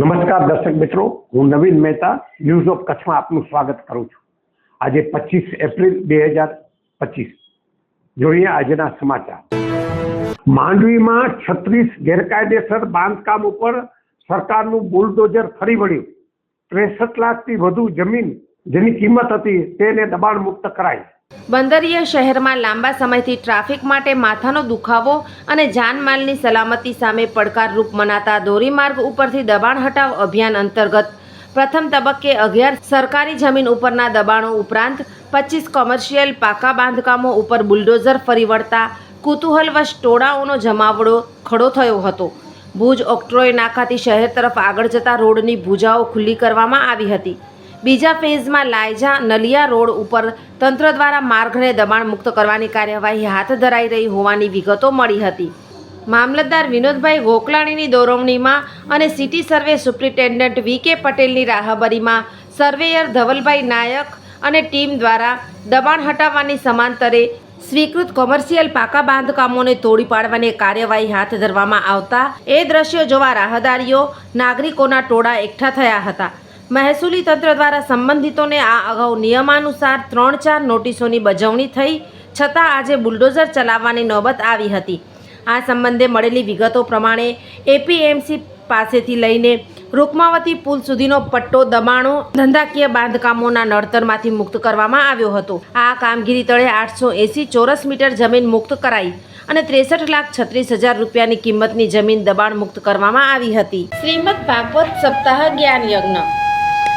નમસ્કાર દર્શક મિત્રો, હું નવીન મહેતા ન્યૂઝ ઓફ કચ્છમાં આપનું સ્વાગત કરું છું. આજે પચીસ એપ્રિલ બે હજાર પચીસ. જોઈએ આજના સમાચાર. માંડવીમાં છત્રીસ ગેરકાયદેસર બાંધકામ ઉપર સરકારનું બુલડોઝર ફરી વળ્યું. ત્રેસઠ લાખથી વધુ જમીન જેની કિંમત હતી તેને દબાણ મુક્ત કરાઈ. બંદરીય શહેરમાં લાંબા સમયથી ટ્રાફિક માટે માથાનો દુખાવો અને જાનમાલની સલામતી સામે પડકારરૂપ મનાતા ધોરીમાર્ગ ઉપરથી દબાણ હટાવ અભિયાન અંતર્ગત. પ્રથમ તબક્કે અગિયાર સરકારી જમીન ઉપરના દબાણો ઉપરાંત પચીસ કોમર્શિયલ પાકા બાંધકામો ઉપર બુલડોઝર ફરી વળતા કુતૂહલવશ ટોળાઓનો જમાવડો ખડો થયો હતો. ભુજ ઓક્ટ્રોય નાકાથી શહેર તરફ આગળ જતા રોડની ભૂજાઓ ખુલ્લી કરવામાં આવી હતી. બીજા ફેઝમાં લાયજા નલિયા રોડ ઉપર તંત્ર દ્વારા માર્ગને દબાણ મુક્ત કરવાની કાર્યવાહી હાથ ધરાઈ રહી હોવાની વિગતો મળી હતી. મામલતદાર વિનોદભાઈ ગોકલાણીની દોરવણીમાં અને સિટી સર્વે સુપ્રિન્ટેન્ડન્ટ વી કે પટેલની રાહબરીમાં સર્વેયર ધવલભાઈ નાયક અને ટીમ દ્વારા દબાણ હટાવવાની સમાંતરે સ્વીકૃત કોમર્શિયલ પાકા બાંધકામોને તોડી પાડવાની કાર્યવાહી હાથ ધરવામાં આવતા એ દ્રશ્યો જોવા રાહદારીઓ, નાગરિકોના ટોળા એકઠા થયા હતા. મહેસૂલી તંત્ર દ્વારા સંબંધિતોને આ અગાઉ નિયમાનુસાર ત્રણ ચાર નોટિસોની બજવણી થઈ, છતાં આજે બુલડોઝર ચલાવવાની નોબત આવી હતી. આ સંબંધે મળેલી વિગતો પ્રમાણે એપીએમસી પાસેથી લઈને રૂકમાવતી પુલ સુધીનો પટ્ટો, દબાણો, ધંધાકીય બાંધકામોના નડતરમાંથી મુક્ત કરવામાં આવ્યો હતો. આ કામગીરી તળે આઠસો એંસી ચોરસ મીટર જમીન મુક્ત કરાઈ અને ત્રેસઠ લાખ છત્રીસ હજાર રૂપિયાની કિંમતની જમીન દબાણ મુક્ત કરવામાં આવી હતી. શ્રીમદ ભાગવત સપ્તાહ જ્ઞાન યજ્ઞ.